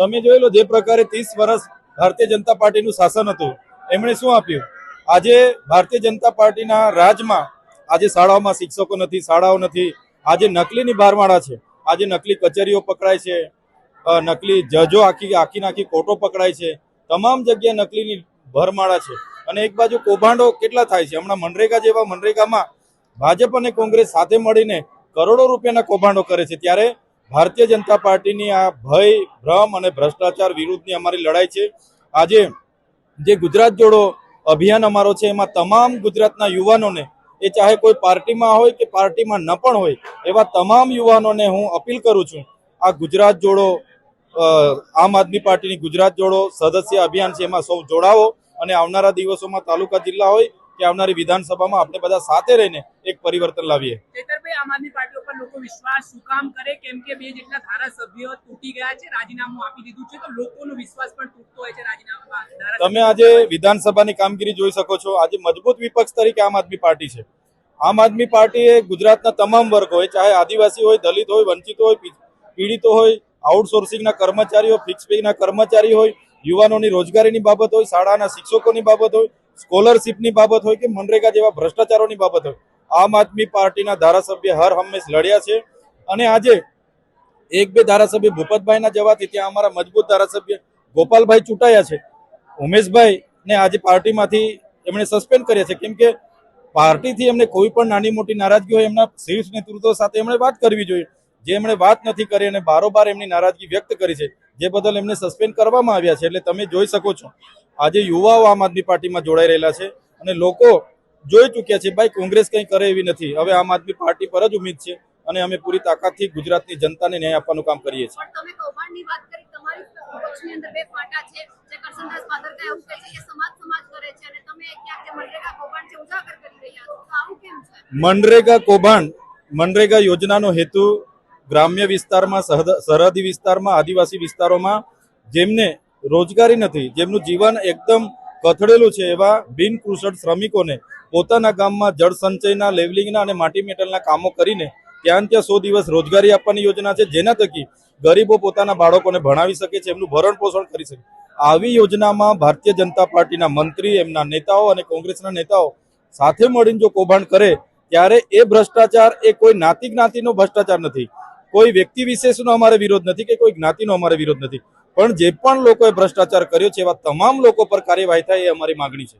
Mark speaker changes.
Speaker 1: તમે જોઈ લો જે પ્રકારે ત્રીસ વર્ષ ભારતીય જનતા પાર્ટીનું શાસન હતું, એમણે શું આપ્યું? આજે ભારતીય જનતા પાર્ટીના રાજમાં આજે શાળાઓમાં શિક્ષકો નથી, શાળાઓ નથી, આજે નકલીની બારમાળા છે. આજે નકલી કચેરીઓ પકડાય છે નકલી જજો આખી આખી નાખી કોર્ટો પકડાય છે. તમામ જગ્યાએ નકલીની ભરમાળા છે. અને એક બાજુ કૌભાંડો કેટલા થાય છે? હમણાં મનરેગા જેવા મનરેગામાં ભાજપ અને કોંગ્રેસ સાથે મળીને કરોડો રૂપિયાના કૌભાંડો કરે છે. ત્યારે ભારતીય જનતા પાર્ટીની આ ભય, ભ્રમ અને ભ્રષ્ટાચાર વિરુદ્ધની અમારી લડાઈ છે. આજે જે ગુજરાત જોડો અભિયાન અમારો છે, એમાં તમામ ગુજરાતના યુવાનોને, એ ચાહે કોઈ પાર્ટીમાં હોય કે પાર્ટીમાં ન પણ હોય, એવા તમામ યુવાનોને હું અપીલ કરું છું. આ ગુજરાત જોડો આમ આદમી પાર્ટીની ગુજરાત જોડો સદસ્ય અભિયાન છે, એમાં સૌ જોડાવો અને આવનારા દિવસોમાં તાલુકા જિલ્લા હોય કે આવનારી વિધાનસભામાં આપણે બધા સાથે રહીને એક પરિવર્તન લાવીએ.
Speaker 2: આમ આદમી લોકો વિશ્વાસ, શું કામ કરે, કેમ કે બે જેટલા ધારાસભ્યો તૂટી ગયા છે, રાજીનામું આપી દીધું છે, તો લોકોનો વિશ્વાસ પણ તૂટતો હોય છે રાજીનામા
Speaker 1: તમે આજે વિધાનસભાની કામગીરી જોઈ શકો છો. આજે મજબૂત વિપક્ષ તરીકે આમ આદમી પાર્ટી છે. આમ આદમી પાર્ટી એ ગુજરાતના તમામ વર્ગ હોય, ચાહે આદિવાસી હોય, દલિત હોય, વંચિત હોય પીડિતો હોય, આઉટસોર્સિંગના કર્મચારીઓ ફિક્સ પેના કર્મચારી હોય, યુવાનોની રોજગારીની બાબત હોય, શાળાના શિક્ષકોની બાબત હોય સ્કોલરશીપની બાબત હોય કે મનરેગા જેવા ભ્રષ્ટાચારોની બાબત હોય, આમ આદમી પાર્ટીના ધારાસભ્ય હર હંમેશ લડ્યા છે. અને આજે એક બે ધારાસભ્ય ભૂપતભાઈના જવાથી ત્યાં અમારા મજબૂત ધારાસભ્ય ગોપાલભાઈ ચૂંટાયા છે. ઉમેશભાઈ ને આજે પાર્ટીમાંથી એમણે સસ્પેન્ડ કર્યા છે. કેમ કે પાર્ટીથી એમને કોઈ પણ નાની મોટી નારાજગી હોય, એમના શીર્ષ નેતૃત્વ સાથે એમણે વાત કરવી જોઈએ. જે એમણે વાત નથી કરી અને બારોબાર એમની નારાજગી વ્યક્ત કરી છે, જે બદલ એમને સસ્પેન્ડ કરવામાં આવ્યા છે. એટલે તમે જોઈ શકો છો આજે યુવાઓ આમ આદમી પાર્ટીમાં જોડાઈ રહેલા છે અને લોકો જોઈ ચૂક્યા છે ભાઈ કોંગ્રેસ કંઈ કરે એવી નથી. હવે આમ આદમી પાર્ટી પર જ ઉમેદ છે અને અમે પૂરી તાકાતથી ગુજરાતની જનતાને ન્યાય આપવાનું કામ કરીએ છીએ.
Speaker 3: મનરેગા કૌભાંડ
Speaker 1: મનરેગા યોજનાનો હેતુ ગ્રામ્ય વિસ્તારમાં સરહદી વિસ્તારમાં આદિવાસી વિસ્તારોમાં જેમને રોજગારી નથી. જેમનું જીવન એકદમ કથળેલું છે એવા બિનકુશળ શ્રમિકોને પોતાના ગામમાં જળ સંચયના, લેવલિંગના અને માટી મેટલના કામો કરીને ત્યાં ત્યાં સો દિવસ રોજગારી આપવાની યોજના છે, જેના થકી ગરીબો પોતાના બાળકોને ભણાવી શકે છે, એમનું ભરણ પોષણ કરી શકે. આવી યોજનામાં ભારતીય જનતા પાર્ટીના મંત્રી, એમના નેતાઓ અને કોંગ્રેસના નેતાઓ સાથે મળીને જો કૌભાંડ કરે, ત્યારે એ ભ્રષ્ટાચાર એ કોઈ નાતિ જ્ઞાતિનો ભ્રષ્ટાચાર નથી. કોઈ વ્યક્તિ વિશેષનો અમારે વિરોધ નથી કે કોઈ જ્ઞાતિનો અમારે વિરોધ નથી. પણ જે પણ લોકોએ ભ્રષ્ટાચાર કર્યો છે એવા તમામ લોકો પર કાર્યવાહી થાય એ અમારી માગણી છે.